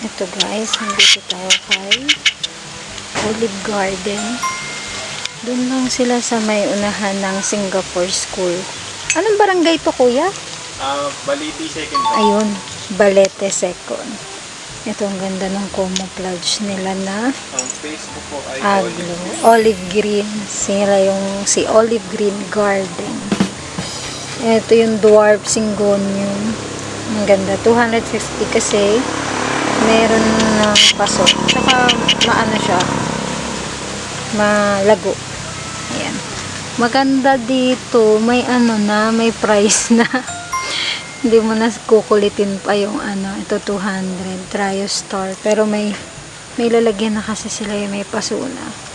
Ito guys, nandito tayo kay Olive Garden. Doon lang sila sa may unahan ng Singapore School. Anong barangay to kuya? Ah, Baliti second. Ayun, Balete Second. Ito ang ganda ng camouflage nila na Ang Facebook ko ay aglo. Olive green. Sila yung si Olive Green Garden. Ito yung dwarf syngonium. Ang ganda. 250 kasi meron ng pasok. Tsaka maano siya. Malago. Ayan. Maganda dito. May ano na. May price na. Hindi mo na kukulitin pa yung ano. Ito 200. Trio star. Pero may may lalagyan na kasi sila yung may pasuna.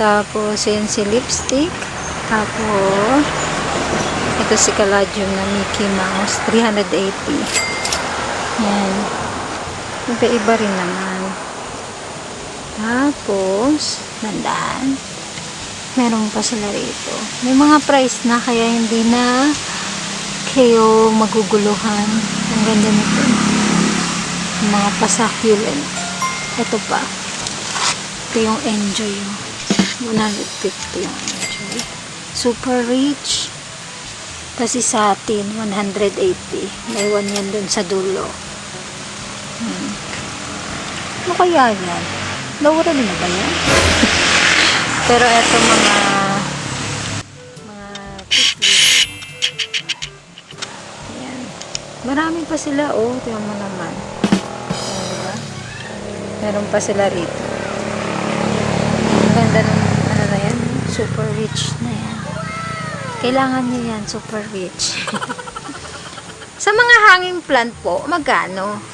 Tapos, yun si lipstick. Tapos, ito si Caladium na Mickey Mouse. 380. Yan. Iba-iba rin naman. Tapos, nandahan. Meron pa sila rito. May mga price na kaya hindi na kayo maguguluhan. Ang ganda nito. Mga pa-succulent. Ito pa. Ito yung enjoy. oh. 150 yung enjoy. Super rich. Kasi sa atin, 180. May one yan dun sa dulo. Ano kaya yan? Nawala na ba yan? Pero eto mga mga cookies. Ayan. Marami pa sila, oh. Tingnan mo naman. Ayan, diba? Meron pa sila rito. Ganda ng ano na yan. Super rich na yan. Kailangan niya yan. Super rich. Sa mga hanging plant po, magkano?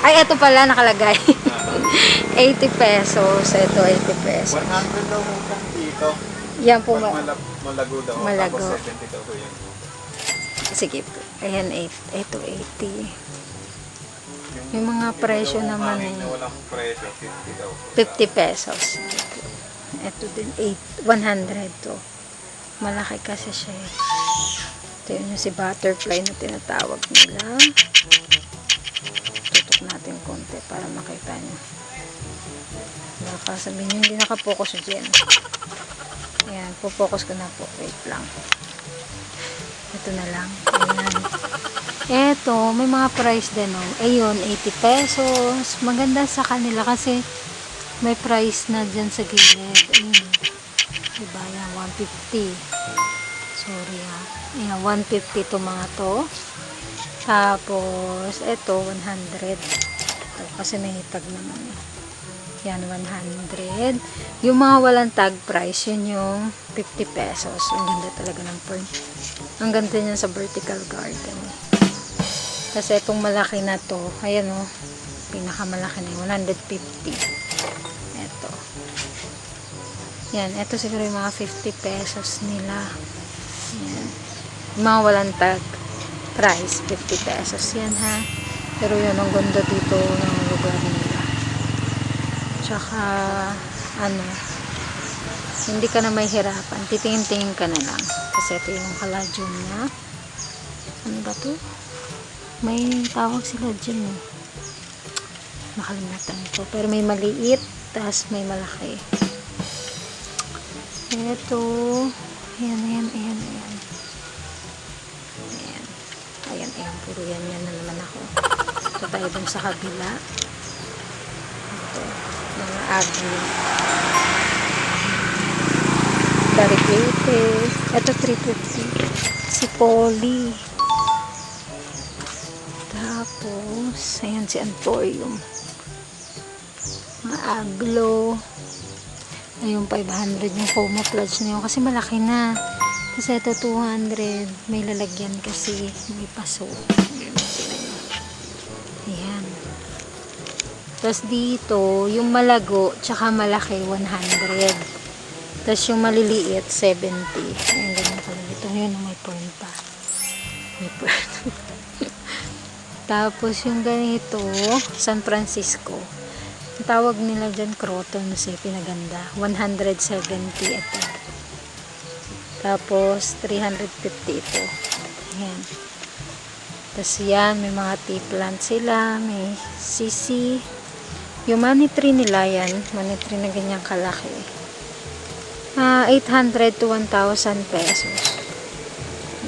Ay, eto pala nakalagay. 80 pesos. Ito, 80 pesos. 100 daw hanggang dito. Yan po. Pag ma- malab, malago daw. Malago. Tapos 70 daw yun. Sige po. Ayan, 8. Ito, 80. Yung mga presyo naman eh. na walang presyo, 50 daw. 50 pesos. Ito din, 8, 100 to. Malaki kasi siya eh. Ito yun yung si butterfly na tinatawag nila. Tutok natin konti para makita nyo. Baka sabihin nyo, hindi nakapokus dyan. Ayan, pupokus ko na po. Wait lang. Ito na lang. Ayan. Eto, may mga price din, oh. Ayun, 80 pesos. Maganda sa kanila kasi may price na dyan sa gilid. Ayun. Diba yan, 150. Sorry ha. Ayan, 150 to mga to. Tapos, eto, 100. Ito, kasi may tag naman eh. Yan, 100. Yung mga walang tag price, yun yung 50 pesos. Ang ganda talaga ng pearl. Ang ganda niya sa vertical garden. Kasi itong malaki na to, ayan o, pinakamalaki na yun, 150. Ito. Yan, ito siguro yung mga 50 pesos nila. Yan. Yung mga walang tag price, 50 pesos yan ha. Pero yun, ang ganda dito ng lugar nila. Tsaka, ano, hindi ka na may hirapan. Titingin-tingin ka na lang. Kasi ito yung kalajun na, ano ba to? May tawag sila dyan eh. Nakalimutan ko. Pero may maliit, tapos may malaki. Ito. Ayan, ayan, ayan. Ayan. Ayan. Puro yan, yan na naman ako. Ito tayo dun sa kabila. Ito. Mga agni. Barigate. Ito 350. Si Polly. Tapos, ayan si Antorium. Mga aglo. Ayun, 500 yung camouflage na yun. Kasi malaki na. Kasi ito 200. May lalagyan kasi. May paso. Ayan. Tapos dito, yung malago, tsaka malaki, 100. Tapos yung maliliit, 70. Ayan, ganyan pala. Ito yun, may pearl pa. May pearl. Tapos yung ganito, San Francisco. Ang tawag nila dyan, croton kasi pinaganda. 170 ito. Tapos 350 ito. Ayan. Tapos yan, may mga tea plant sila, may sisi. Yung money tree nila yan, money tree na ganyang kalaki. Ah, 800 to 1,000 pesos.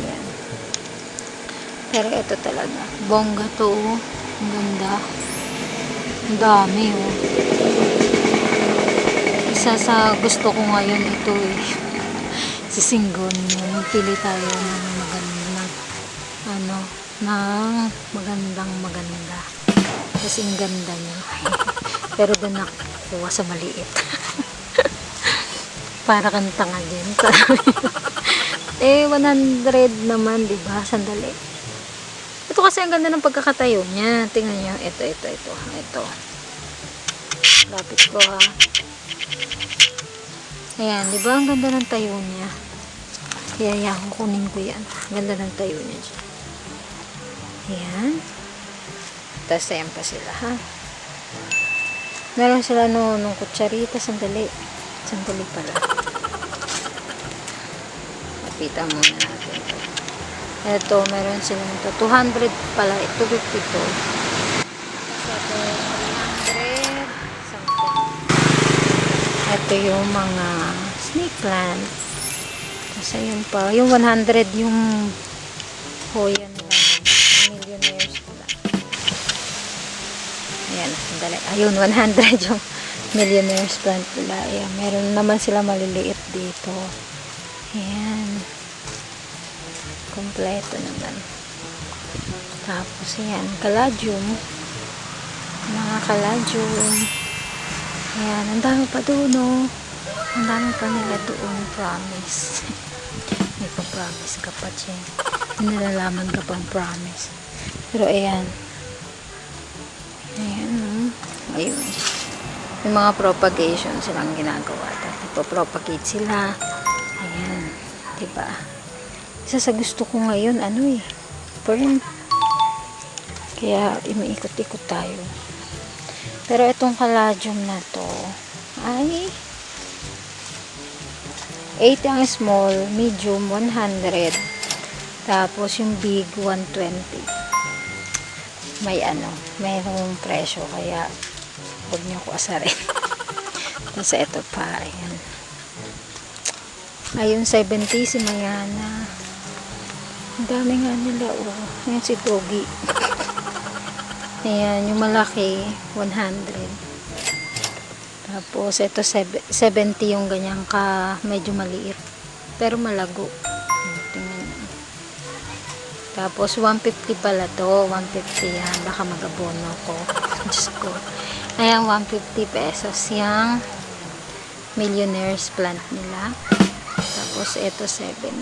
Yan. Pero ito talaga, bongga to. oh. Ang ganda. Ang dami oh. Isa sa gusto ko ngayon ito eh. Sisinggon yun. Pili tayo ng magandang ano, ng magandang maganda. Kasi ang ganda niya. Pero doon nakuha sa maliit. Para kang tanga din. eh, 100 naman, di ba? Sandali. Ito kasi ang ganda ng pagkakatayo niya. Tingnan niyo. Ito, ito, ito. Ito. Lapit ko ha. Ayan, di ba? Ang ganda ng tayo niya. Kaya yan, kukunin ko yan. Ganda ng tayo niya dyan. Ayan. Tapos ayan pa sila, ha? Meron sila no, nung kutsarita. Sandali. Sandali pala. Napita muna natin. Ito, meron silang ito. 200 pala. 252. Ito yung mga snake plant. Tapos ayun pa. Yung 100 yung hoya nila. Millionaires plant. Ayan, sandali. Ayun, 100 yung millionaires plant nila. Ayan, meron naman sila maliliit dito. Ayan. Kompleto naman. Tapos, ayan, caladium. Mga caladium. Ayan, ang dami pa doon, oh. Ang dami pa nila doon, promise. May pa-promise ka pa, Chen. May nalalaman ka pang promise. Pero, ayan. Ayan, oh. Ayun. May mga propagation silang ginagawa. Tapos, ipopropagate sila. Ayan. Diba? Isa sa gusto ko ngayon, ano eh, fern. Kaya, imiikot-ikot tayo. Pero itong caladium na to ay 8 ang small, medium 100. Tapos yung big 120. May ano, mayroong presyo kaya huwag niyo ko asarin. Tapos ito pa, ayan. Ayun 70 si Mayana. Ang dami nga nila oh. Ayan si Doggy. Ayan, yung malaki, 100. Tapos, ito, seb- 70 yung ganyang ka, medyo maliit. Pero malago. Ayan, Tingnan. Tapos, 150 pala to. 150 yan. Baka magabono ko. Diyos ko. Ayan, 150 pesos. Yung millionaires plant nila. Tapos, ito, 70.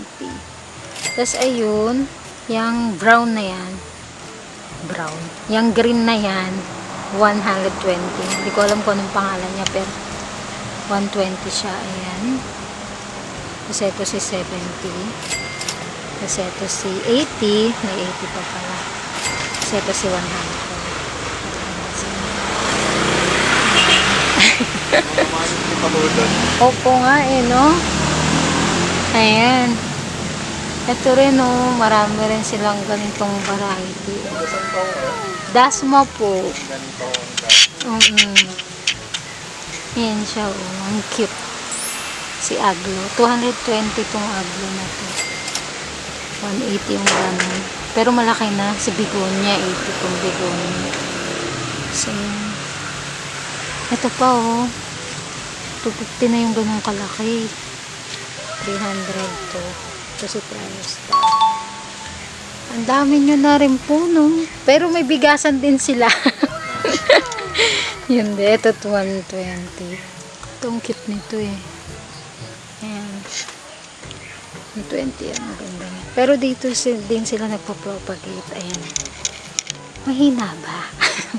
Tapos, ayun, yung brown na yan, brown. Yung green na yan, 120. Hindi ko alam kung anong pangalan niya, pero 120 siya. Ayan. Tapos ito si 70. Tapos ito si 80. May 80 pa pala. Tapos ito si 100. Mga manit ni Pabudon. Opo nga eh, no? Ayan. Ito rin, oh. Marami rin silang ganitong variety. Dasma po. Ganito ang Mm Yan siya, oh. Ang cute. Si Aglo. 220 tong Aglo na to. 180 yung ganun. Pero malaki na. Si Bigonia, 80 tong Bigonia. So. Ito pa, oh. 250 na yung ganun kalaki. 300 to. Ito si Triostar. Ang dami nyo na rin po, no? Pero may bigasan din sila. Yun din. Ito, 120. Itong cute nito eh. Ayan. 120 yan. Maganda yan. Pero dito din sila nagpo-propagate. Ayan. Mahina ba?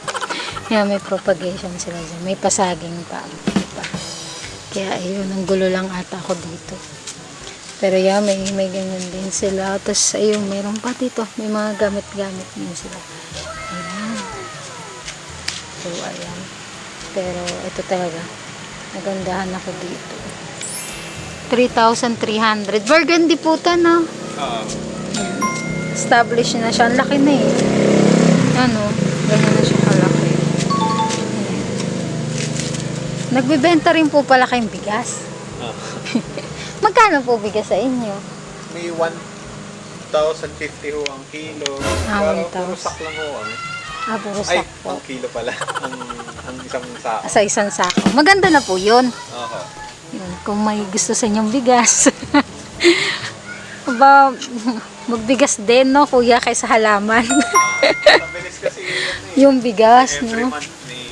Yan, may propagation sila dyan. May pasaging pa. Kaya ayun, ang gulo lang ata ako dito. Pero yan, may, may ganyan din sila. Tapos ayun, mayroon pa dito. May mga gamit-gamit din sila. Ayan. So, ayan. Pero ito talaga. Nagandahan ako dito. 3,300. Burgundy po ito, no? Oo. Established na siya. Ang laki na eh. Ano, ganyan na siya kalaki. Ayan. Nagbibenta rin po pala kayong bigas. Ah. Magkano po bigas sa inyo? May 1,050 ho ang kilo. Ah, Pero 1,000. puro sak lang ho kami. Ah, puro Ay, sakpo. ang kilo pala. ang, ang isang sako. Sa isang sako. Maganda na po yun. Oo. Yun, kung may gusto sa inyong bigas. ba, magbigas din, no, kuya, kaysa halaman. Mabilis kasi yun eh. yung bigas, Every no? month may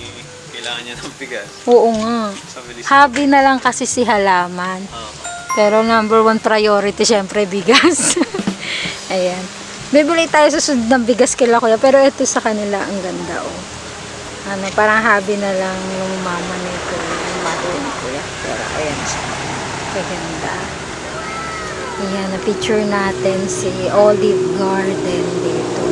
kailangan niya ng bigas. Oo nga. Sa bilis. Hobby na lang kasi si halaman. Oo. Pero number one priority, syempre, bigas. Ayan. Bibili tayo susunod ng bigas kila kuya, pero ito sa kanila, ang ganda, oh. Ano, parang hobby na lang yung mama ni kuya, yung mother ni kuya. Pero ayan siya. Kaganda. Ayan, na-picture natin si Olive Garden dito.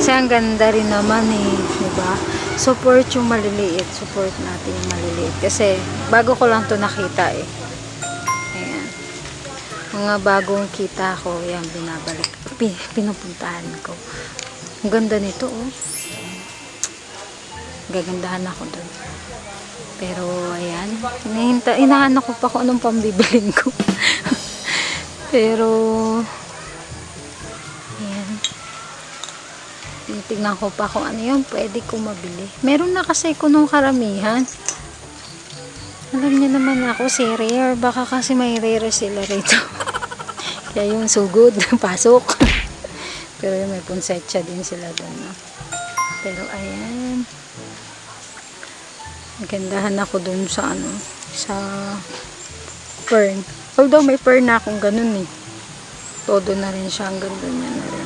Kasi ang ganda rin naman eh, di ba? Support yung maliliit. Support natin yung maliliit. Kasi bago ko lang to nakita eh. Mga bagong kita ko, yan, binabalik. Pi- pinupuntahan ko. Ang ganda nito, oh. Gagandahan ako doon. Pero, ayan. Inahinta, inahanap ko pa kung anong pambibiling ko. Pero, ayan. Tinitignan ko pa kung ano yun, pwede ko mabili. Meron na kasi ko nung karamihan. Alam niyo naman ako, si rare. Baka kasi may rare sila rito. Kaya yung sugod, pasok. Pero yun, may punsetsa din sila doon. No? Pero ayan. Magandahan ako doon sa ano, sa fern. Although may fern na akong ganun eh. Todo na rin siya, ang ganda niya na rin.